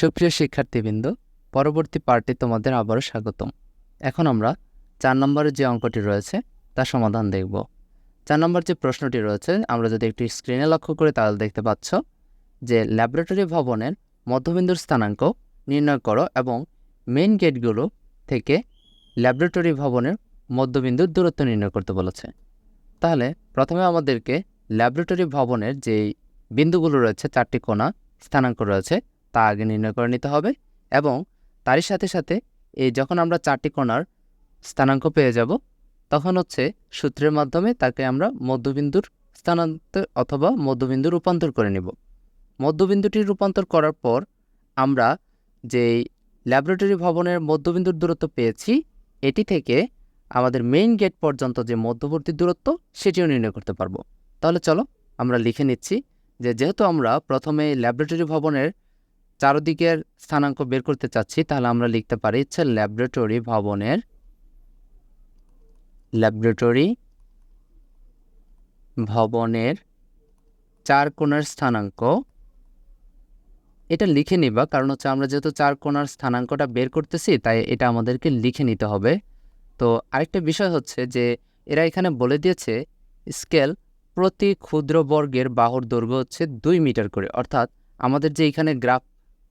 সুপ্রিয় শিক্ষার্থীবৃন্দ, পরবর্তী পার্টে তোমাদের আবারও স্বাগতম। এখন আমরা চার নম্বরের যে অঙ্কটি রয়েছে, তার সমাধান দেখব। চার নম্বর যে প্রশ্নটি রয়েছে, আমরা যদি একটি স্ক্রিনে লক্ষ্য করি তাহলে দেখতে পাচ্ছ যে ল্যাবরেটরি ভবনের মধ্যবিন্দুর স্থানাঙ্ক নির্ণয় করো এবং মেইন গেটগুলো থেকে ল্যাবরেটরি ভবনের মধ্যবিন্দুর দূরত্ব নির্ণয় করতে বলেছে। তাহলে প্রথমে আমাদেরকে ল্যাবরেটরি ভবনের যেই বিন্দুগুলো রয়েছে, চারটি কোণা স্থানাঙ্ক রয়েছে তা আগে নির্ণয় করে নিতে হবে এবং তারই সাথে সাথে এই যখন আমরা চারটি কোণার স্থানাঙ্ক পেয়ে যাব, তখন হচ্ছে সূত্রের মাধ্যমে তাকে আমরা মধ্যবিন্দুর স্থানান্তর অথবা মধ্যবিন্দু রূপান্তর করে নিব। মধ্যবিন্দুটি রূপান্তর করার পর আমরা যেই ল্যাবরেটরি ভবনের মধ্যবিন্দুর দূরত্ব পেয়েছি, এটি থেকে আমাদের মেইন গেট পর্যন্ত যে মধ্যবর্তী দূরত্ব সেটিও নির্ণয় করতে পারব। তাহলে চলো আমরা লিখে নিচ্ছি যে যেহেতু আমরা প্রথমে ল্যাবরেটরি ভবনের চারদিকের স্থানাঙ্ক বের করতে চাচ্ছি, তাহলে আমরা লিখতে পারি হচ্ছে ল্যাবরেটরি ভবনের ল্যাবরেটরি ভবনের চার কোণার স্থানাঙ্ক। এটা লিখে নিবা, কারণ হচ্ছে আমরা যেহেতু চার কোণার স্থানাঙ্কটা বের করতেছি, তাই এটা আমাদেরকে লিখে নিতে হবে। তো আরেকটা বিষয় হচ্ছে যে, এরা এখানে বলে দিয়েছে স্কেল প্রতি ক্ষুদ্র বর্গের বাহুর দৈর্ঘ্য হচ্ছে দুই মিটার করে। অর্থাৎ আমাদের যে এখানে গ্রাফ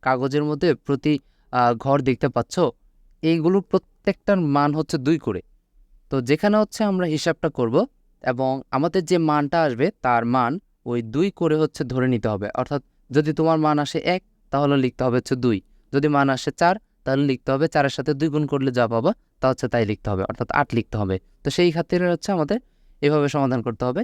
কাগজের মধ্যে প্রতি ঘর দেখতে পাচ্ছ এইগুলোর প্রত্যেকটার মান হচ্ছে দুই করে। তো যেখানে হচ্ছে আমরা হিসাবটা করব এবং আমাদের যে মানটা আসবে তার মান ওই দুই করে হচ্ছে ধরে নিতে হবে। অর্থাৎ যদি তোমার মান আসে এক, তাহলে লিখতে হবে হচ্ছে দুই। যদি মান আসে চার, তাহলে লিখতে হবে চারের সাথে দুই গুণ করলে যা পাবা তা হচ্ছে তাই লিখতে হবে, অর্থাৎ আট লিখতে হবে। তো সেই খাতিরে হচ্ছে আমাদের এভাবে সমাধান করতে হবে।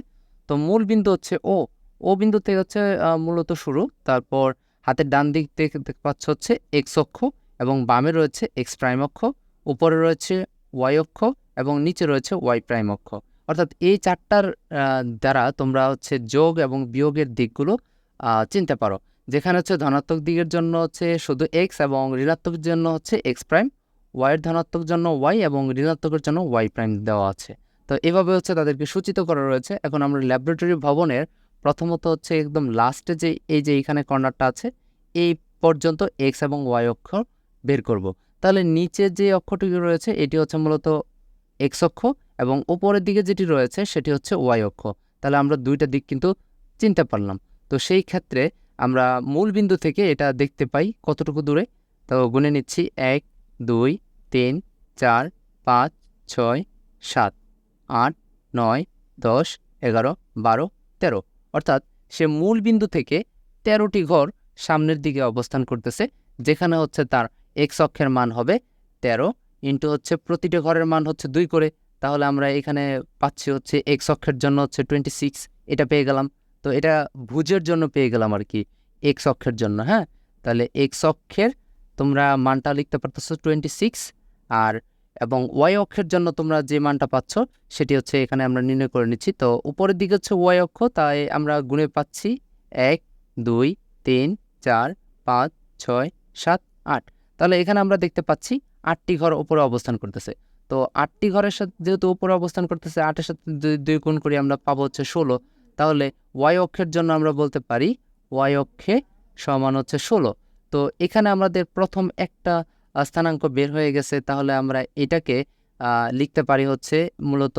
তো মূল বিন্দু হচ্ছে ও। ও বিন্দু থেকে হচ্ছে মূলত শুরু, তারপর হাতের ডান দিক দেখতে পাচ্ছ হচ্ছে এক্স অক্ষ এবং বামে রয়েছে এক্স প্রাইম অক্ষ, উপরে রয়েছে ওয়াই অক্ষ এবং নিচে রয়েছে ওয়াই প্রাইম অক্ষ। অর্থাৎ এই চারটার দ্বারা তোমরা হচ্ছে যোগ এবং বিয়োগের দিকগুলো চিনতে পারো। যেখানে হচ্ছে ধনাত্মক দিকের জন্য হচ্ছে শুধু এক্স এবং ঋণাত্মকের জন্য হচ্ছে এক্স প্রাইম ওয়াইয়ের ধনাত্মক জন্য ওয়াই এবং ঋণাত্মকের জন্য ওয়াই প্রাইম দেওয়া আছে। তো এভাবে হচ্ছে তাদেরকে সূচিত করা রয়েছে। এখন আমরা ল্যাবরেটরি ভবনের প্রথমত হচ্ছে একদম লাস্টে যে, এই যে এখানে কর্নারটা আছে, এই পর্যন্ত এক্স এবং ওয়াই অক্ষর বের করব। তাহলে নিচে যে অক্ষরটি রয়েছে, এটি হচ্ছে মূলত এক্স অক্ষ এবং উপরের দিকে যেটি রয়েছে, সেটি হচ্ছে ওয়াই অক্ষ। তাহলে আমরা দুইটা দিক কিন্তু চিনতে পারলাম। তো সেই ক্ষেত্রে আমরা মূল বিন্দু থেকে এটা দেখতে পাই কতটুকু দূরে। তো গুনে নিচ্ছি এক, দুই, তিন, চার, পাঁচ, ছয়, সাত, আট, নয়, দশ, এগারো, বারো, তেরো। অর্থাৎ সে মূল বিন্দু থেকে তেরোটি ঘর সামনের দিকে অবস্থান করতেছে, যেখানে হচ্ছে তার এক্স অক্ষের মান হবে তেরো ইন্টু হচ্ছে প্রতিটি ঘরের মান হচ্ছে দুই করে। তাহলে আমরা এখানে পাচ্ছি হচ্ছে এক্স অক্ষের জন্য হচ্ছে টোয়েন্টি সিক্স এটা পেয়ে গেলাম। তো এটা ভুজের জন্য পেয়ে গেলাম আর কি এক্স অক্ষের জন্য হ্যাঁ? তাহলে এক্স অক্ষের তোমরা মানটা লিখতে পারতেছো টোয়েন্টি সিক্স আর এবং ওয়াই অক্ষের জন্য তোমরা যে মানটা পাচ্ছ, সেটি হচ্ছে এখানে আমরা নির্ণয় করে নিচ্ছি। তো উপরের দিকে হচ্ছে ওয়াই অক্ষ, তাই আমরা গুণে পাচ্ছি এক, দুই, তিন, চার, পাঁচ, ছয়, সাত, আট। তাহলে এখানে আমরা দেখতে পাচ্ছি আটটি ঘর উপরে অবস্থান করতেছে। তো আটটি ঘরের সাথে যেহেতু উপরে অবস্থান করতেছে, আটের সাথে দুই গুণ করি আমরা পাবো হচ্ছে ষোলো। তাহলে ওয়াই অক্ষের জন্য আমরা বলতে পারি ওয়াই অক্ষে সমান হচ্ছে ষোলো। তো এখানে আমাদের প্রথম একটা স্থানাঙ্ক বের হয়ে গেছে, তাহলে আমরা এটাকে লিখতে পারি হচ্ছে মূলত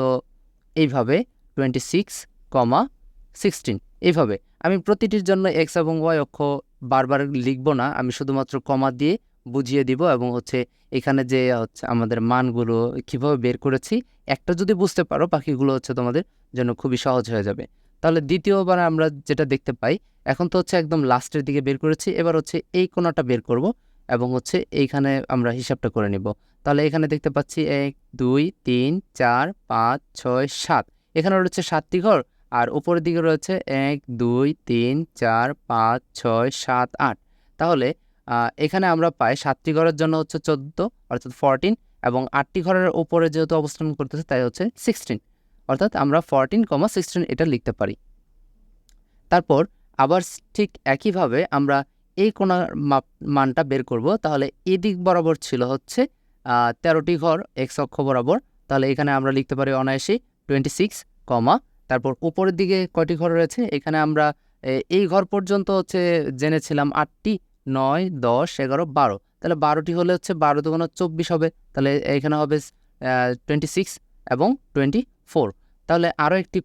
এইভাবে টোয়েন্টি সিক্স কমা সিক্সটিন এইভাবে, আমি প্রতিটির জন্য এক্স এবং ওয়াই অক্ষ বারবার লিখব না, আমি শুধুমাত্র কমা দিয়ে বুঝিয়ে দিব এবং হচ্ছে এখানে যে হচ্ছে আমাদের মানগুলো কীভাবে বের করেছি, একটা যদি বুঝতে পারো, বাকিগুলো হচ্ছে তোমাদের জন্য খুবই সহজ হয়ে যাবে। তাহলে দ্বিতীয়বার আমরা যেটা দেখতে পাই, এখন তো হচ্ছে একদম লাস্টের দিকে বের করেছি, এবার হচ্ছে এই কোণাটা বের করব এবং হচ্ছে এইখানে আমরা হিসাবটা করে নিব। তাহলে এখানে দেখতে পাচ্ছি এক, দুই, তিন, চার, পাঁচ, ছয়, সাত। এখানে রয়েছে সাতটি ঘর আর উপরের দিকে রয়েছে এক, দুই, তিন, চার, পাঁচ, ছয়, সাত, আট। তাহলে এখানে আমরা পাই সাতটি ঘরের জন্য হচ্ছে চোদ্দ, অর্থাৎ ফরটিন এবং আটটি ঘরের উপরে যেহেতু অবস্থান করতেছে তাই হচ্ছে সিক্সটিন অর্থাৎ আমরা ফরটিন কমা সিক্সটিন এটা লিখতে পারি। তারপর আবার ঠিক একইভাবে আমরা এই কোণার মাপ, মানটা বের করব। তাহলে এদিক বরাবর ছিল হচ্ছে তেরোটি ঘর, এক্স অক্ষ বরাবর। তাহলে এখানে আমরা লিখতে পারি অনায়াসি টোয়েন্টি সিক্স, কমা। তারপর উপরের দিকে কয়টি ঘর রয়েছে? এখানে আমরা এই ঘর পর্যন্ত হচ্ছে জেনেছিলাম আটটি, নয়, দশ, এগারো, বারো। তাহলে বারোটি হলে হচ্ছে বারো দুগুণ চব্বিশ হবে। তাহলে এখানে হবে টোয়েন্টি সিক্স এবং টোয়েন্টি ফোর। তাহলে আরও একটি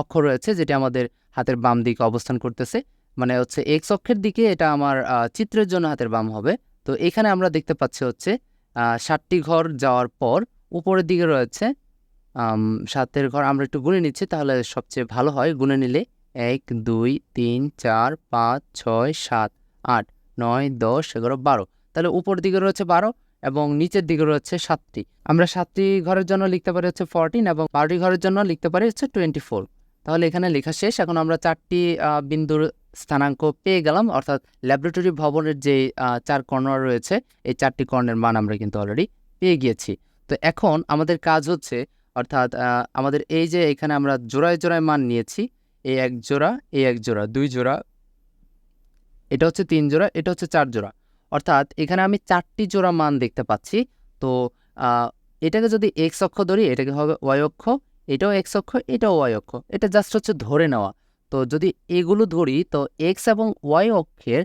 অক্ষর রয়েছে যেটি আমাদের হাতের বাম দিকে অবস্থান করতেছে। মানে হচ্ছে এক্স অক্ষের দিকে এটা আমার চিত্রের জন্য হাতের বাম হবে। তো এখানে আমরা দেখতে পাচ্ছি হচ্ছে ষাটটি ঘর যাওয়ার পর উপরের দিকে রয়েছে সাতের ঘর। আমরা একটু গুনে নিচ্ছি তাহলে সবচেয়ে ভালো হয়। গুনে নিলে এক, দুই, তিন, চার, পাঁচ, ছয়, সাত, আট, নয়, দশ, এগারো, বারো। তাহলে উপর দিকে রয়েছে বারো এবং নিচের দিকে রয়েছে সাতটি। আমরা সাতটি ঘরের জন্য লিখতে পারি হচ্ছে ফোরটিন এবং বারোটি ঘরের জন্য লিখতে পারি হচ্ছে টোয়েন্টি ফোর তাহলে এখানে লেখা শেষ। এখন আমরা চারটি বিন্দুর স্থানাঙ্ক পেয়ে গেলাম, অর্থাৎ ল্যাবরেটরি ভবনের যে চার কর্নার রয়েছে, এই চারটি কর্ণের মান আমরা কিন্তু অলরেডি পেয়ে গিয়েছি। তো এখন আমাদের কাজ হচ্ছে, অর্থাৎ আমাদের এই যে এখানে আমরা জোড়ায় জোড়ায় মান নিয়েছি এই এক জোড়া এই এক জোড়া, দুই জোড়া, এটা হচ্ছে তিন জোড়া, এটা হচ্ছে চার জোড়া। অর্থাৎ এখানে আমি চারটি জোড়া মান দেখতে পাচ্ছি, তো এটাকে যদি এক্স অক্ষ ধরি, এটাকে হবে ওয়াই অক্ষ, এটাও এক্স অক্ষ, এটাও ওয়াই অক্ষ, এটা জাস্ট হচ্ছে ধরে নেওয়া। তো যদি এগুলো ধরি, তো এক্স এবং ওয়াই অক্ষের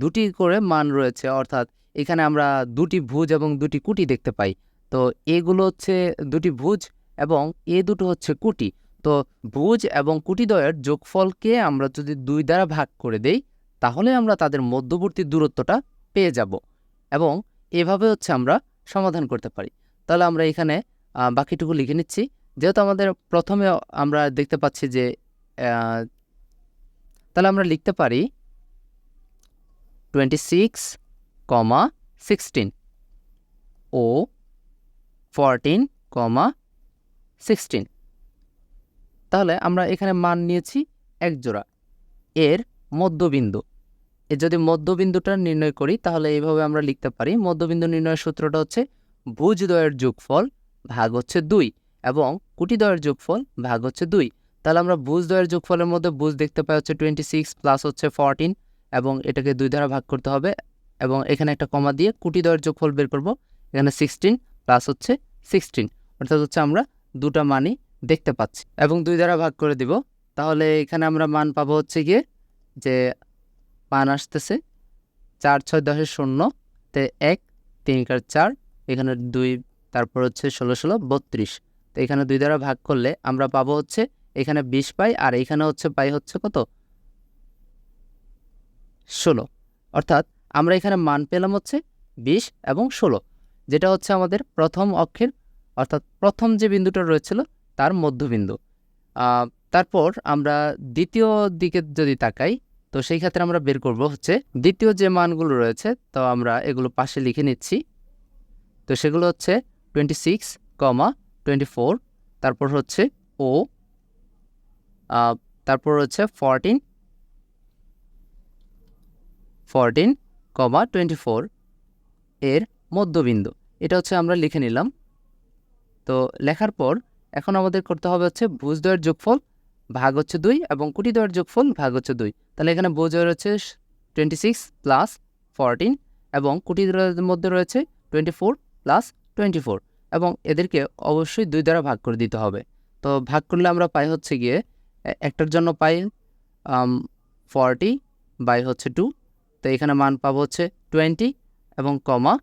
দুটি করে মান রয়েছে, অর্থাৎ এখানে আমরা দুটি ভুজ এবং দুটি কুটি দেখতে পাই। তো এগুলো হচ্ছে দুটি ভুজ এবং এ দুটো হচ্ছে কুটি। তো ভুজ এবং কুটিদ্বয়ের যোগফলকে আমরা যদি দুই দ্বারা ভাগ করে দেই, তাহলে আমরা তাদের মধ্যবর্তী দূরত্বটা পেয়ে যাব এবং এভাবে হচ্ছে আমরা সমাধান করতে পারি। তাহলে আমরা এখানে বাকিটুকু লিখে নিচ্ছি। যেহেতু আমাদের প্রথমে আমরা দেখতে পাচ্ছি যে তাহলে আমরা লিখতে পারি টোয়েন্টি সিক্স কমা সিক্সটিন ও ফরটিন কমা সিক্সটিন তাহলে আমরা এখানে মান নিয়েছি এক জোড়া। এর মধ্যবিন্দু। এর যদি মধ্যবিন্দুটা নির্ণয় করি, তাহলে এইভাবে আমরা লিখতে পারি, মধ্যবিন্দু নির্ণয়ের সূত্রটা হচ্ছে ভুজদ্বয়ের যোগফল ভাগ হচ্ছে দুই এবং কুটিদ্বয়ের যোগফল ভাগ হচ্ছে দুই। তাহলে আমরা ভুজদ্বয়ের যোগফলের মধ্যে ভুজ দেখতে পাই হচ্ছে টোয়েন্টি সিক্স প্লাস হচ্ছে ফরটিন এবং এটাকে দুই দ্বারা ভাগ করতে হবে এবং এখানে একটা কমা দিয়ে কুটিদ্বয়ের যোগফল বের করব। এখানে সিক্সটিন প্লাস হচ্ছে সিক্সটিন অর্থাৎ হচ্ছে আমরা দুটা মানই দেখতে পাচ্ছি এবং দুই দ্বারা ভাগ করে দিব। তাহলে এখানে আমরা মান পাবো হচ্ছে গিয়ে যে মান আসতেছে চার ছয় দশের শূন্য, তে এক, তিন কার চার, এখানে দুই, তারপর হচ্ছে ষোলো ষোলো, বত্রিশ। তো এখানে দুই দ্বারা ভাগ করলে আমরা পাবো হচ্ছে এখানে বিশ পাই, আর এখানে হচ্ছে পাই হচ্ছে কত? ষোলো। অর্থাৎ আমরা এখানে মান পেলাম হচ্ছে বিশ এবং ষোলো, যেটা হচ্ছে আমাদের প্রথম অক্ষের, অর্থাৎ প্রথম যে বিন্দুটা রয়েছিল তার মধ্যবিন্দু। তারপর আমরা দ্বিতীয় দিকে যদি তাকাই, তো সেই ক্ষেত্রে আমরা বের করব হচ্ছে দ্বিতীয় যে মানগুলো রয়েছে, তো আমরা এগুলো পাশে লিখে নিচ্ছি। তো সেগুলো হচ্ছে twenty six, comma twenty four, তারপর হচ্ছে ও তারপর হচ্ছে fourteen fourteen comma twenty four এর মধ্যবিন্দু। এটা হচ্ছে আমরা লিখে নিলাম। তো লেখার পর এখন আমাদের করতে হবে হচ্ছে ভুজদ্বয়ের যোগফল ভাগ হচ্ছে দুই এবং কুটিদ্বয়ের যোগফল ভাগ হচ্ছে দুই। তাহলে এখানে ভুজদ্বয়ের হচ্ছে টোয়েন্টি সিক্স প্লাস ফরটিন এবং কুটিদ্বয়ের মধ্যে রয়েছে twenty four plus twenty four এবং এদেরকে অবশ্যই দুই দ্বারা ভাগ করে দিতে হবে। তো ভাগ করলে আমরা পাই হচ্ছে গিয়ে একটার জন্য পাই ফর্টি বাই হচ্ছে টু তো এখানে মান পাবো হচ্ছে টোয়েন্টি এবং কমা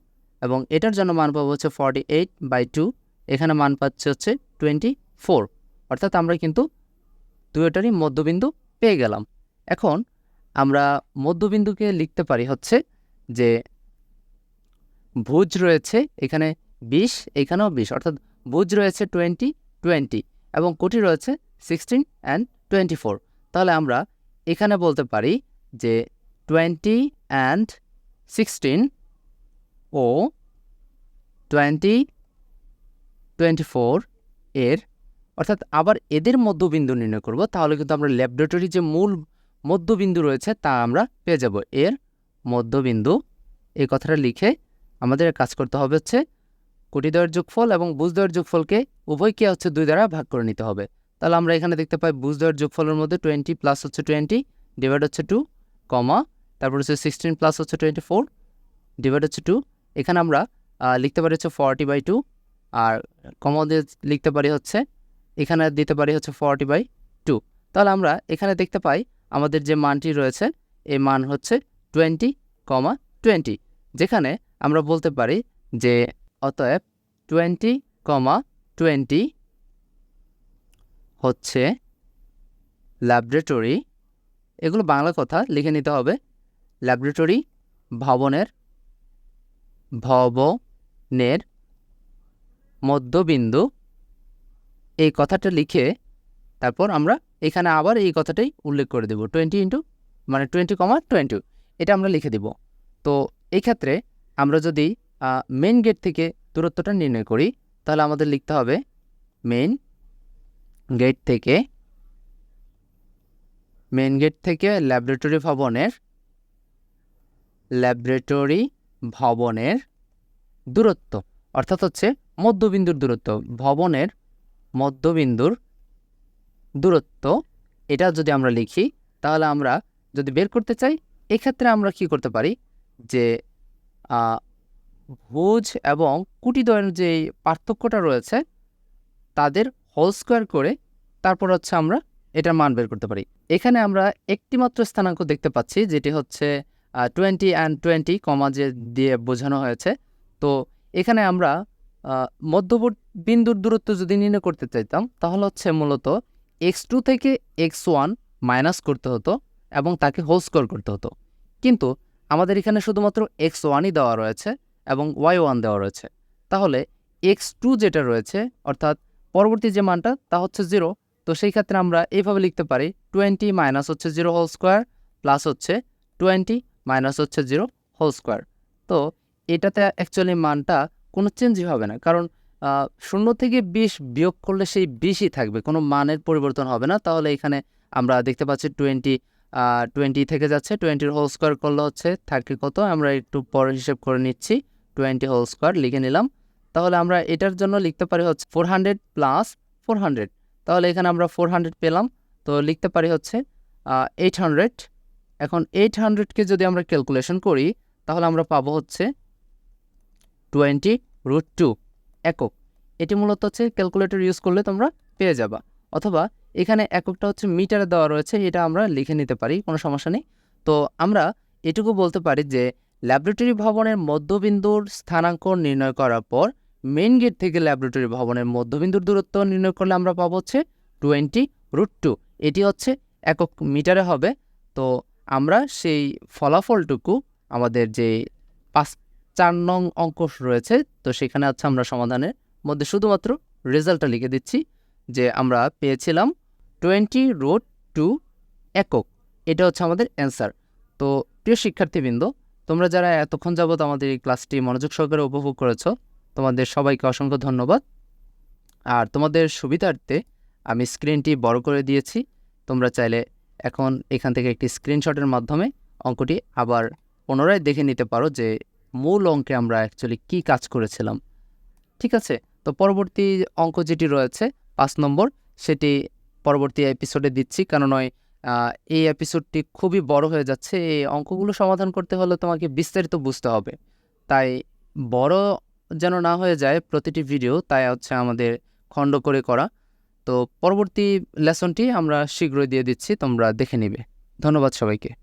এবং এটার জন্য মান পাবো হচ্ছে ফর্টি এইট বাই টু এখানে মান পাচ্ছে হচ্ছে টোয়েন্টি ফোর অর্থাৎ আমরা কিন্তু দুয়োটারই মধ্যবিন্দু পেয়ে গেলাম। এখন আমরা মধ্যবিন্দুকে লিখতে পারি হচ্ছে যে ভুজ রয়েছে এখানে বিশ, এখানেও বিশ, অর্থাৎ ভুজ রয়েছে টোয়েন্টি টোয়েন্টি এবং কোটি রয়েছে সিক্সটিন অ্যান্ড টোয়েন্টি ফোর তাহলে আমরা এখানে বলতে পারি যে টোয়েন্টি অ্যান্ড সিক্সটিন ও টোয়েন্টি টোয়েন্টি ফোর এর, অর্থাৎ আবার এদের মধ্যবিন্দু নির্ণয় করব, তাহলে কিন্তু আমরা ল্যাবরেটরি যে মূল মধ্যবিন্দু রয়েছে তা আমরা পেয়ে যাব। এর মধ্যবিন্দু, এই কথাটা লিখে আমাদের কাজ করতে হবে হচ্ছে কোটিদ্বয়ের যোগফল এবং বুঝদ্বয়ের যোগফলকে উভয়কে হচ্ছে দুই দ্বারা ভাগ করে নিতে হবে। তাহলে আমরা এখানে দেখতে পাই বুঝদ্বয়ের যোগফলের মধ্যে টোয়েন্টি প্লাস হচ্ছে টোয়েন্টি ডিভাইড হচ্ছে টু কমা তারপর হচ্ছে সিক্সটিন প্লাস হচ্ছে টোয়েন্টি ফোর ডিভাইড হচ্ছে টু এখানে আমরা লিখতে পারি হচ্ছে ফর্টি বাই টু আর কমা দিয়ে লিখতে পারি হচ্ছে, এখানে দিতে পারি হচ্ছে ফর্টি বাই টু তাহলে আমরা এখানে দেখতে পাই আমাদের যে মানটি রয়েছে এই মান হচ্ছে টোয়েন্টি কমা টোয়েন্টি যেখানে আমরা বলতে পারি যে, অতএব টোয়েন্টি কমা টোয়েন্টি হচ্ছে ল্যাবরেটরি এগুলো বাংলা কথা, লিখে নিতে হবে। ল্যাবরেটরি ভবনের ভবনের মধ্যবিন্দু, এই কথাটা লিখে তারপর আমরা এখানে আবার এই কথাটাই উল্লেখ করে দেব। টোয়েন্টি ইন্টু মানে টোয়েন্টি কমা টোয়েন্টি এটা আমরা লিখে দেব। তো এই ক্ষেত্রে আমরা যদি মেন গেট থেকে দূরত্বটা নির্ণয় করি, তাহলে আমাদের লিখতে হবে মেন গেট থেকে মেন গেট থেকে ল্যাবরেটরি ভবনের ল্যাবরেটরি ভবনের দূরত্ব, অর্থাৎ হচ্ছে মধ্যবিন্দুর দূরত্ব, ভবনের মধ্যবিন্দুর দূরত্ব। এটা যদি আমরা লিখি, তাহলে আমরা যদি বের করতে চাই, এক্ষেত্রে আমরা কি করতে পারি? যে ভুজ এবং কুটিদ্বয়ের যে পার্থক্যটা রয়েছে, তাদের হোল স্কোয়ার করে তারপর হচ্ছে আমরা এটার মান বের করতে পারি। এখানে আমরা একটিমাত্র স্থানাঙ্ক দেখতে পাচ্ছি, যেটি হচ্ছে টোয়েন্টি অ্যান্ড টোয়েন্টি কমা যে দিয়ে বোঝানো হয়েছে। তো এখানে আমরা মধ্যবর্তী বিন্দুর দূরত্ব যদি নির্ণয় করতে চাইতাম, তাহলে হচ্ছে মূলত এক্স টু থেকে এক্স ওয়ান মাইনাস করতে হতো এবং তাকে হোল স্কোয়ার করতে হতো। কিন্তু আমাদের এখানে শুধুমাত্র এক্স ওয়ানই দেওয়া রয়েছে এবং ওয়াই ওয়ান দেওয়া রয়েছে। তাহলে এক্স টু যেটা রয়েছে, অর্থাৎ পরবর্তী যে মানটা, তা হচ্ছে জিরো তো সেই ক্ষেত্রে আমরা এইভাবে লিখতে পারি টোয়েন্টি মাইনাস হচ্ছে জিরো হোল স্কোয়ার প্লাস হচ্ছে টোয়েন্টি মাইনাস হচ্ছে জিরো হোল স্কোয়ার তো এটাতে অ্যাকচুয়ালি মানটা কোনো চেঞ্জই হবে না, কারণ শূন্য থেকে বিশ বিয়োগ করলে সেই বিশই থাকবে, কোনো মানের পরিবর্তন হবে না। তাহলে এখানে আমরা দেখতে পাচ্ছি টোয়েন্টি টোয়েন্টি থেকে যাচ্ছে টোয়েন্টির হোল স্কোয়ার করলে হচ্ছে থাকে কত? আমরা একটু পরে হিসেব করে নিচ্ছি টোয়েন্টি হোল স্কোয়ার লিখে নিলাম। তাহলে আমরা এটার জন্য লিখতে পারি হচ্ছে four hundred plus four hundred তাহলে এখানে আমরা ফোর হান্ড্রেড পেলাম, তো লিখতে পারি হচ্ছে এইট হান্ড্রেড এখন এইট হান্ড্রেডকে যদি আমরা ক্যালকুলেশন করি, তাহলে আমরা পাবো হচ্ছে টোয়েন্টি রুট টু একক। এটি মূলত হচ্ছে ক্যালকুলেটর ইউজ করলে তোমরা পেয়ে যাবা। অথবা এখানে এককটা হচ্ছে মিটারে দেওয়া রয়েছে, এটা আমরা লিখে নিতে পারি, কোনো সমস্যা নেই। তো আমরা এটুকু বলতে পারি যে ল্যাবরেটরি ভবনের মধ্যবিন্দুর স্থানাঙ্ক নির্ণয় করার পর মেইন গেট থেকে ল্যাবরেটরি ভবনের মধ্যবিন্দুর দূরত্ব নির্ণয় করলে আমরা পাবো হচ্ছে টোয়েন্টি রুট টু এটি হচ্ছে একক মিটারে হবে। তো আমরা সেই ফলাফলটুকু, আমাদের যে পাঁচ চার নং অঙ্ক রয়েছে, তো সেখানে আছে আমরা সমাধানের মধ্যে শুধুমাত্র রেজাল্টটা লিখে দিচ্ছি, যে আমরা পেয়েছিলাম টোয়েন্টি রোড টু একক। এটা হচ্ছে আমাদের অ্যান্সার তো প্রিয় শিক্ষার্থীবৃন্দ তোমরা যারা এতক্ষণ যাবৎ আমাদের এই ক্লাসটি মনোযোগ সহকারে উপভোগ করেছ তোমাদের সবাইকে অসংখ্য ধন্যবাদ। আর তোমাদের সুবিধার্থে আমি স্ক্রিনটি বড় করে দিয়েছি। তোমরা চাইলে এখন এখান থেকে একটি স্ক্রিনশটের মাধ্যমে অঙ্কটি আবার পুনরায় দেখে নিতে পারো যে মূল অঙ্কে আমরা অ্যাকচুয়ালি কী কাজ করেছিলাম। ঠিক আছে? তো পরবর্তী অঙ্ক যেটি রয়েছে পাঁচ নম্বর সেটি পরবর্তী এপিসোডে দিচ্ছি। কারণ আহ, এই এপিসোডটি খুবই বড় হয়ে যাচ্ছে। এই অঙ্কগুলো সমাধান করতে হলে তোমাকে বিস্তারিত বুঝতে হবে। তাই বড় যেন না হয়ে যায় প্রতিটি ভিডিও তাই হচ্ছে আমাদের খণ্ড করে করা। তো পরবর্তী লেসনটি আমরা শীঘ্রই দিয়ে দিচ্ছি, তোমরা দেখে নিবে। ধন্যবাদ সবাইকে।